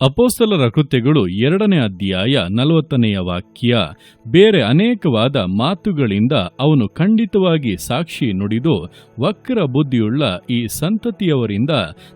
ಅಪೋಸ್ತಲರ ಕೃತ್ಯಗಳು ಎರಡನೇ ಅಧ್ಯಾಯ ನಲವತ್ತನೆಯ ವಾಕ್ಯ. ಬೇರೆ ಅನೇಕವಾದ ಮಾತುಗಳಿಂದ ಅವನು ಖಂಡಿತವಾಗಿ ಸಾಕ್ಷಿ ನುಡಿದು ವಕ್ರ ಬುದ್ಧಿಯುಳ್ಳ ಈ ಸಂತತಿಯವರಿಂದ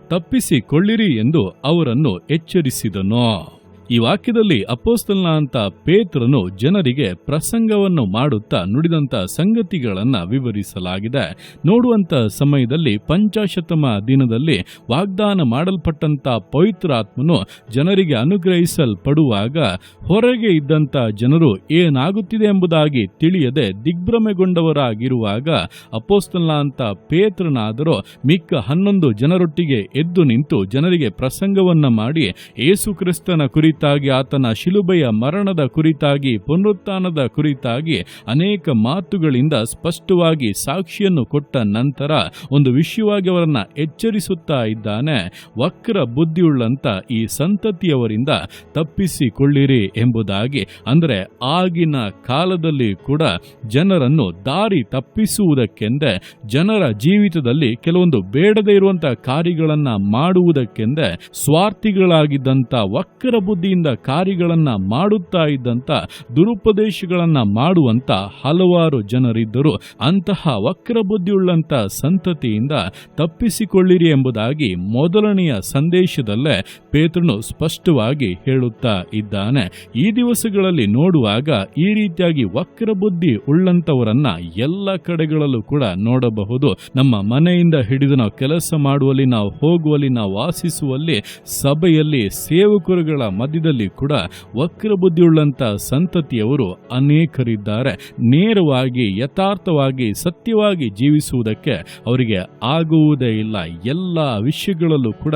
ತಪ್ಪಿಸಿಕೊಳ್ಳಿರಿ ಎಂದು ಅವರನ್ನು ಎಚ್ಚರಿಸಿದನು. ಈ ವಾಕ್ಯದಲ್ಲಿ ಅಪೋಸ್ತಲ್ನ ಅಂತ ಪೇತ್ರನು ಜನರಿಗೆ ಪ್ರಸಂಗವನ್ನು ಮಾಡುತ್ತಾ ನುಡಿದಂತ ಸಂಗತಿಗಳನ್ನು ವಿವರಿಸಲಾಗಿದೆ. ನೋಡುವಂತ ಸಮಯದಲ್ಲಿ ಪಂಚಾಶತಮ ದಿನದಲ್ಲಿ ವಾಗ್ದಾನ ಮಾಡಲ್ಪಟ್ಟಂತ ಪವಿತ್ರಾತ್ಮನು ಜನರಿಗೆ ಅನುಗ್ರಹಿಸಲ್ಪಡುವಾಗ ಹೊರಗೆ ಇದ್ದಂತ ಜನರು ಏನಾಗುತ್ತಿದೆ ಎಂಬುದಾಗಿ ತಿಳಿಯದೆ ದಿಗ್ಭ್ರಮೆಗೊಂಡವರಾಗಿರುವಾಗ ಅಪೋಸ್ತಲ್ನ ಅಂತ ಪೇತ್ರನಾದರೂ ಮಿಕ್ಕ ಹನ್ನೊಂದು ಜನರೊಟ್ಟಿಗೆ ಎದ್ದು ನಿಂತು ಜನರಿಗೆ ಪ್ರಸಂಗವನ್ನ ಮಾಡಿ ಏಸು ಕ್ರಿಸ್ತನ ಕುರಿತಾಗಿ ಆತನ ಶಿಲುಬೆಯ ಮರಣದ ಕುರಿತಾಗಿ, ಪುನರುತ್ಥಾನದ ಕುರಿತಾಗಿ ಅನೇಕ ಮಾತುಗಳಿಂದ ಸ್ಪಷ್ಟವಾಗಿ ಸಾಕ್ಷಿಯನ್ನು ಕೊಟ್ಟ ನಂತರ ಒಂದು ವಿಷಯವಾಗಿ ಅವರನ್ನು ಎಚ್ಚರಿಸುತ್ತಾ ಇದ್ದಾನೆ, ವಕ್ರ ಬುದ್ಧಿಯುಳ್ಳಂಥ ಈ ಸಂತತಿಯವರಿಂದ ತಪ್ಪಿಸಿಕೊಳ್ಳಿರಿ ಎಂಬುದಾಗಿ. ಅಂದರೆ ಆಗಿನ ಕಾಲದಲ್ಲಿ ಕೂಡ ಜನರನ್ನು ದಾರಿ ತಪ್ಪಿಸುವುದಕ್ಕೆಂದೇ, ಜನರ ಜೀವಿತದಲ್ಲಿ ಕೆಲವೊಂದು ಬೇಡದೇ ಇರುವಂತಹ ಕಾರ್ಯಗಳನ್ನು ಮಾಡುವುದಕ್ಕೆಂದೇ ಸ್ವಾರ್ಥಿಗಳಾಗಿದ್ದಂಥ ವಕ್ರ ಬುದ್ಧಿಯಿಂದ ಕಾರ್ಯಗಳನ್ನ ಮಾಡುತ್ತಾ ಇದ್ದಂತ, ದುರುಪದೇಶಗಳನ್ನ ಮಾಡುವಂತ ಹಲವಾರು ಜನರಿದ್ದರು. ಅಂತಹ ವಕ್ರ ಬುದ್ಧಿಯುಳ್ಳಂತ ಸಂತತಿಯಿಂದ ತಪ್ಪಿಸಿಕೊಳ್ಳಿರಿ ಎಂಬುದಾಗಿ ಮೊದಲನೆಯ ಸಂದೇಶದಲ್ಲೇ ಪೇತ್ರನು ಸ್ಪಷ್ಟವಾಗಿ ಹೇಳುತ್ತಾ ಇದ್ದಾನೆ. ಈ ದಿವಸಗಳಲ್ಲಿ ನೋಡುವಾಗ ಈ ರೀತಿಯಾಗಿ ವಕ್ರ ಬುದ್ಧಿ ಉಳ್ಳಂತವರನ್ನ ಎಲ್ಲ ಕಡೆಗಳಲ್ಲೂ ಕೂಡ ನೋಡಬಹುದು. ನಮ್ಮ ಮನೆಯಿಂದ ಹಿಡಿದು ನಾವು ಕೆಲಸ ಮಾಡುವಲ್ಲಿ, ನಾವು ಹೋಗುವಲ್ಲಿ, ನಾವು ವಾಸಿಸುವಲ್ಲಿ, ಸಭೆಯಲ್ಲಿ ಸೇವಕರುಗಳ ಮಧ್ಯದಲ್ಲಿ ಕೂಡ ವಕ್ರ ಬುದ್ಧಿಯುಳ್ಳಂತ ಸಂತತಿಯವರು ಅನೇಕರಿದ್ದಾರೆ. ನೇರವಾಗಿ, ಯಥಾರ್ಥವಾಗಿ, ಸತ್ಯವಾಗಿ ಜೀವಿಸುವುದಕ್ಕೆ ಅವರಿಗೆ ಆಗುವುದೇ ಇಲ್ಲ. ಎಲ್ಲ ವಿಷಯಗಳಲ್ಲೂ ಕೂಡ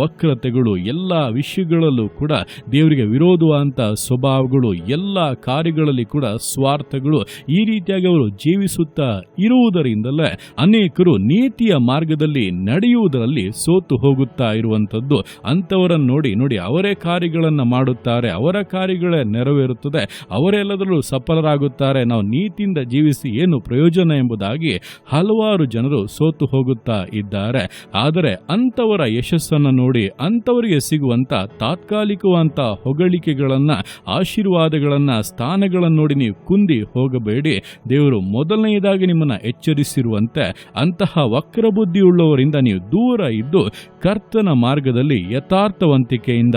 ವಕ್ರತೆಗಳು, ಎಲ್ಲ ವಿಷಯಗಳಲ್ಲೂ ಕೂಡ ದೇವರಿಗೆ ವಿರೋಧವಾದಂಥ ಸ್ವಭಾವಗಳು, ಎಲ್ಲ ಕಾರ್ಯಗಳಲ್ಲಿ ಕೂಡ ಸ್ವಾರ್ಥಗಳು ಈ ರೀತಿಯಾಗಿ ಅವರು ಜೀವಿಸುತ್ತಾ ಇರುವುದರಿಂದಲೇ ಅನೇಕರು ನೀತಿಯ ಮಾರ್ಗದಲ್ಲಿ ನಡೆಯುವುದರಲ್ಲಿ ಸೋತು ಹೋಗುತ್ತಾ ಇರುವಂಥದ್ದು ಅಂಥವರನ್ನು ನೋಡಿ ನೋಡಿ, ಅವರೇ ಕಾರ್ಯಗಳನ್ನು ಮಾಡುತ್ತಾರೆ, ಅವರ ಕಾರ್ಯಗಳೇ ನೆರವೇರುತ್ತದೆ, ಅವರೆಲ್ಲದರಲ್ಲೂ ಸಫಲರಾಗುತ್ತಾರೆ. ನಾವು ನೀತಿಯಿಂದ ಜೀವಿಸಿ ಏನು ಪ್ರಯೋಜನ ಎಂಬುದಾಗಿ ಹಲವಾರು ಜನರು ಸೋತು ಹೋಗುತ್ತಾ ಇದ್ದಾರೆ. ಆದರೆ ಅಂಥವರ ಯಶಸ್ಸನ್ನು ನೋಡಿ, ಅಂಥವರಿಗೆ ಸಿಗುವಂಥ ತಾತ್ಕಾಲಿಕವಂಥ ಹೊಗಳಿಕೆಗಳನ್ನು, ಆಶೀರ್ವಾದಗಳನ್ನು, ಸ್ಥಾನಗಳನ್ನು ನೋಡಿ ನೀವು ಕುಂದಿ ಹೋಗಬೇಡಿ. ದೇವರು ಮೊದಲನೆಯದಾಗಿ ನಿಮ್ಮನ್ನ ಎಚ್ಚರಿಸಿರುವಂತೆ, ಅಂತಹ ವಕ್ರ ಬುದ್ಧಿಯುಳ್ಳವರಿಂದ ನೀವು ದೂರ ಇದ್ದು, ಕರ್ತನ ಮಾರ್ಗದಲ್ಲಿ ಯಥಾರ್ಥವಂತಿಕೆಯಿಂದ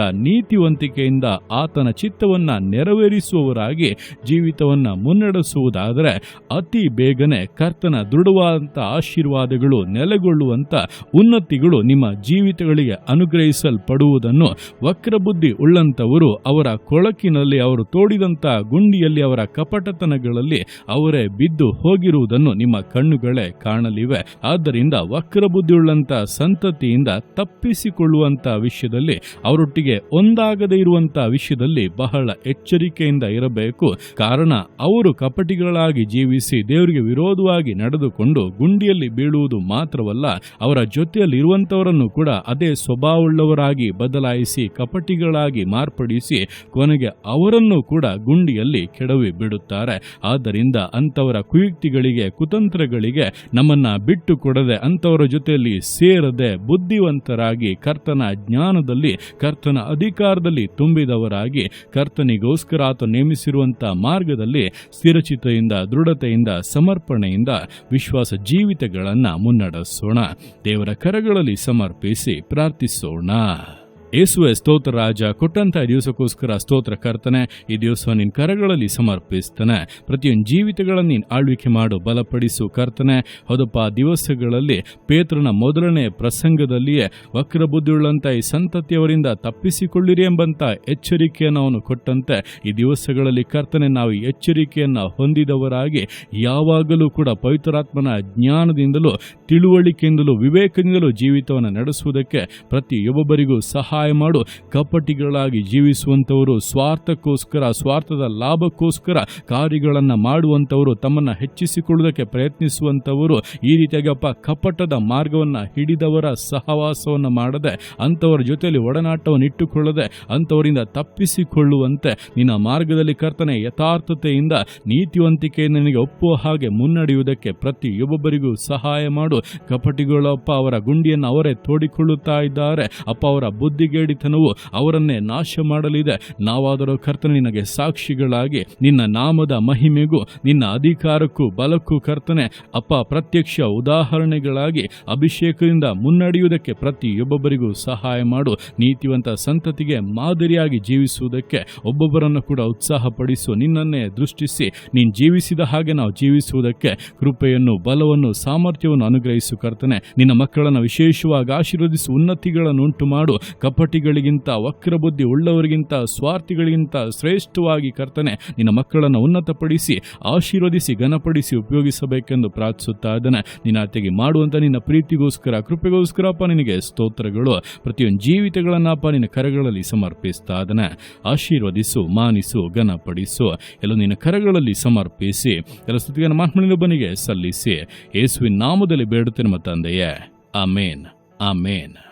ನೀತಿವಂತಿಕೆಯಿಂದ ಆತನ ಚಿತ್ತವನ್ನ ನೆರವೇರಿಸುವವರಾಗಿ ಜೀವಿತವನ್ನ ಮುನ್ನಡೆಸುವುದಾದರೆ ಅತಿ ಬೇಗನೆ ಕರ್ತನ ದೃಢವಾದಂಥ ಆಶೀರ್ವಾದಗಳು ನೆಲೆಗೊಳ್ಳುವಂತ ಉನ್ನತಿಗಳು ನಿಮ್ಮ ಜೀವಿತಗಳಿಗೆ ಅನುಗ್ರಹಿಸಲ್ಪಡುವುದನ್ನು ವಕ್ರಬುದ್ಧಿ ಉಳ್ಳಂತವರು ಅವರ ಕೊಳಕಿನಲ್ಲಿ, ಅವರು ತೋಡಿದಂಥ ಗುಂಡಿಯಲ್ಲಿ, ಅವರ ಕಪಟತನಗಳಲ್ಲಿ ಅವರೇ ಬಿದ್ದು ಹೋಗಿರುವುದನ್ನು ನಿಮ್ಮ ಕಣ್ಣುಗಳೇ ಕಾಣಲಿವೆ. ಆದ್ದರಿಂದ ವಕ್ರಬುದ್ಧಿಯುಳ್ಳಂಥ ಸಂತತಿಯಿಂದ ತಪ್ಪಿಸಿಕೊಳ್ಳುವಂಥ ವಿಷಯದಲ್ಲಿ ಅವರೊಟ್ಟಿಗೆ ಒಂದಾಗದೇ ಇರುವಂತ ವಿಷಯದಲ್ಲಿ ಬಹಳ ಎಚ್ಚರಿಕೆಯಿಂದ ಇರಬೇಕು. ಕಾರಣ ಅವರು ಕಪಟಿಗಳಾಗಿ ಜೀವಿಸಿ ದೇವರಿಗೆ ವಿರೋಧವಾಗಿ ನಡೆದುಕೊಂಡು ಗುಂಡಿಯಲ್ಲಿ ಬೀಳುವುದು ಮಾತ್ರವಲ್ಲ, ಅವರ ಜೊತೆಯಲ್ಲಿ ಇರುವಂತವರನ್ನು ಕೂಡ ಅದೇ ಸ್ವಭಾವವುಳ್ಳವರಾಗಿ ಬದಲಾಯಿಸಿ ಕಪಟಿಗಳಾಗಿ ಮಾರ್ಪಡಿಸಿ ಕೊನೆಗೆ ಅವರನ್ನು ಕೂಡ ಗುಂಡಿಯಲ್ಲಿ ಕೆಡವಿ ಬಿಡುತ್ತಾರೆ. ಆದ್ದರಿಂದ ಅಂಥವರ ಕುಯುಕ್ತಿಗಳಿಗೆ, ಕುತಂತ್ರಗಳಿಗೆ ನಮ್ಮನ್ನ ಬಿಟ್ಟು ಕೊಡದೆ ಅಂಥವರ ಜೊತೆಯಲ್ಲಿ ಸೇರದೆ ಬುದ್ಧಿವಂತರಾಗಿ ಕರ್ತನ ಜ್ಞಾನದಲ್ಲಿ, ಕರ್ತನ ಅಧಿಕಾರದಲ್ಲಿ ತುಂಬಿದವರಾಗಿ ಕರ್ತನಿಗೋಸ್ಕರ ಆತ ನೇಮಿಸಿರುವಂತಹ ಮಾರ್ಗದಲ್ಲಿ ಸ್ಥಿರಚಿತೆಯಿಂದ ದೃಢತೆಯಿಂದ, ಸಮರ್ಪಣೆಯಿಂದ ವಿಶ್ವಾಸ ಜೀವಿತಗಳನ್ನು ಮುನ್ನಡೆಸೋಣ. ದೇವರ ಕರಗಳಲ್ಲಿ ಸಮರ್ಪಿಸಿ ಪ್ರಾರ್ಥಿಸೋಣ. ಯೇಸುವೆ ಸ್ತೋತ್ರ ರಾಜ ಕೊಟ್ಟಂಥ ದಿವಸಕ್ಕೋಸ್ಕರ ಸ್ತೋತ್ರ ಕರ್ತನೆ, ಈ ದಿವಸ ನಿನ್ನ ಕರಗಳಲ್ಲಿ ಸಮರ್ಪಿಸ್ತಾನೆ. ಪ್ರತಿಯೊಂದು ಜೀವಿತಗಳನ್ನು ನೀನು ಆಳ್ವಿಕೆ ಮಾಡು, ಬಲಪಡಿಸು ಕರ್ತನೆ. ಹೌದಪ್ಪ ದಿವಸಗಳಲ್ಲಿ ಪೇತ್ರನ ಮೊದಲನೇ ಪ್ರಸಂಗದಲ್ಲಿಯೇ ವಕ್ರ ಬುದ್ಧಿಯುಳ್ಳಂತ ಈ ಸಂತತಿಯವರಿಂದ ತಪ್ಪಿಸಿಕೊಳ್ಳಿರಿ ಎಂಬಂತ ಎಚ್ಚರಿಕೆಯನ್ನು ಅವನು ಕೊಟ್ಟಂತೆ, ಈ ದಿವಸಗಳಲ್ಲಿ ಕರ್ತನೆ, ನಾವು ಎಚ್ಚರಿಕೆಯನ್ನು ಹೊಂದಿದವರಾಗಿ ಯಾವಾಗಲೂ ಕೂಡ ಪವಿತ್ರಾತ್ಮನ ಜ್ಞಾನದಿಂದಲೂ, ತಿಳುವಳಿಕೆಯಿಂದಲೂ, ವಿವೇಕದಿಂದಲೂ ಜೀವಿತವನ್ನು ನಡೆಸುವುದಕ್ಕೆ ಪ್ರತಿಯೊಬ್ಬರಿಗೂ ಸಹಾಯ ಮಾಡು. ಕಪಟಿಗಳಾಗಿ ಜೀವಿಸುವಂಥವರು ಸ್ವಾರ್ಥಕ್ಕೋಸ್ಕರ, ಸ್ವಾರ್ಥದ ಲಾಭಕ್ಕೋಸ್ಕರ ಕಾರ್ಯಗಳನ್ನು ಮಾಡುವಂಥವರು ತಮ್ಮನ್ನು ಹೆಚ್ಚಿಸಿಕೊಳ್ಳುವುದಕ್ಕೆ ಪ್ರಯತ್ನಿಸುವಂಥವರು ಈ ರೀತಿಯಾಗಿ ಅಪ್ಪ ಕಪಟದ ಮಾರ್ಗವನ್ನು ಹಿಡಿದವರ ಸಹವಾಸವನ್ನು ಮಾಡದೆ, ಅಂಥವರ ಜೊತೆಯಲ್ಲಿ ಒಡನಾಟವನ್ನು ಇಟ್ಟುಕೊಳ್ಳದೆ, ಅಂಥವರಿಂದ ತಪ್ಪಿಸಿಕೊಳ್ಳುವಂತೆ ನಿನ್ನ ಮಾರ್ಗದಲ್ಲಿ ಕರ್ತನೆ ಯಥಾರ್ಥತೆಯಿಂದ ನೀತಿವಂತಿಕೆ ನಿನಗೆ ಒಪ್ಪುವ ಹಾಗೆ ಮುನ್ನಡೆಯುವುದಕ್ಕೆ ಪ್ರತಿಯೊಬ್ಬೊಬ್ಬರಿಗೂ ಸಹಾಯ ಮಾಡು. ಕಪಟಿಗಳಪ್ಪ ಅವರ ಗುಂಡಿಯನ್ನು ಅವರೇ ತೋಡಿಕೊಳ್ಳುತ್ತಾ ಇದ್ದಾರೆ. ಅಪ್ಪ ಅವರ ಬುದ್ಧಿಗೆ ಕಿಡಿಗೇಡಿತನವು ಅವರನ್ನೇ ನಾಶ ಮಾಡಲಿದೆ ನಾವಾದರೂ ಕರ್ತನೆ ನಿನಗೆ ಸಾಕ್ಷಿಗಳಾಗಿ ನಿನ್ನ ನಾಮದ ಮಹಿಮೆಗೂ ನಿನ್ನ ಅಧಿಕಾರಕ್ಕೂ ಬಲಕ್ಕೂ ಕರ್ತನೆ, ಅಪ್ಪ ಪ್ರತ್ಯಕ್ಷ ಉದಾಹರಣೆಗಳಾಗಿ ಅಭಿಷೇಕದಿಂದ ಮುನ್ನಡೆಯುವುದಕ್ಕೆ ಪ್ರತಿಯೊಬ್ಬೊಬ್ಬರಿಗೂ ಸಹಾಯ ಮಾಡು. ನೀತಿವಂತ ಸಂತತಿಗೆ ಮಾದರಿಯಾಗಿ ಜೀವಿಸುವುದಕ್ಕೆ ಒಬ್ಬೊಬ್ಬರನ್ನು ಕೂಡ ಉತ್ಸಾಹಪಡಿಸು. ನಿನ್ನನ್ನೇ ದೃಷ್ಟಿಸಿ ನೀನು ಜೀವಿಸಿದ ಹಾಗೆ ನಾವು ಜೀವಿಸುವುದಕ್ಕೆ ಕೃಪೆಯನ್ನು, ಬಲವನ್ನು, ಸಾಮರ್ಥ್ಯವನ್ನು ಅನುಗ್ರಹಿಸು ಕರ್ತನೆ. ನಿನ್ನ ಮಕ್ಕಳನ್ನು ವಿಶೇಷವಾಗಿ ಆಶೀರ್ವದಿಸು ಉನ್ನತಿಗಳನ್ನು ಉಂಟು ಮಾಡು ಕಪಟಿಗಳಿಗಿಂತ ವಕ್ರಬುದ್ಧಿ ಉಳ್ಳವರಿಗಿಂತ ಸ್ವಾರ್ಥಿಗಳಿಗಿಂತ ಶ್ರೇಷ್ಠವಾಗಿ ಕರ್ತನೆ ನಿನ್ನ ಮಕ್ಕಳನ್ನು ಉನ್ನತಪಡಿಸಿ, ಆಶೀರ್ವದಿಸಿ, ಘನಪಡಿಸಿ ಉಪಯೋಗಿಸಬೇಕೆಂದು ಪ್ರಾರ್ಥಿಸುತ್ತಾ ಇದ್ದಾನೆ. ನಿನ್ನ ಅತ್ತೆಗೆ ಮಾಡುವಂಥ ನಿನ್ನ ಪ್ರೀತಿಗೋಸ್ಕರ ಕೃಪೆಗೋಸ್ಕರಪ್ಪ ನಿನಗೆ ಸ್ತೋತ್ರಗಳು. ಪ್ರತಿಯೊಂದು ಜೀವಿತಗಳನ್ನಪ್ಪ ನಿನ್ನ ಕರಗಳಲ್ಲಿ ಸಮರ್ಪಿಸ್ತಾ ಇದ್ದಾನೆ. ಆಶೀರ್ವದಿಸು, ಮಾನಿಸು, ಘನಪಡಿಸು. ಎಲ್ಲ ನಿನ್ನ ಕರಗಳಲ್ಲಿ ಸಮರ್ಪಿಸಿ, ಎಲ್ಲ ಸ್ತುತಿಯನ್ನು ಮಾತ್ಮನಿಗೊಬ್ಬನಿಗೆ ಸಲ್ಲಿಸಿ. ಯೇಸುವಿನ ನಾಮದಲ್ಲಿ ಬೇಡುತ್ತೇನೆ ತಂದೆಯೇ ಆಮೇನ್. ಆಮೇನ್.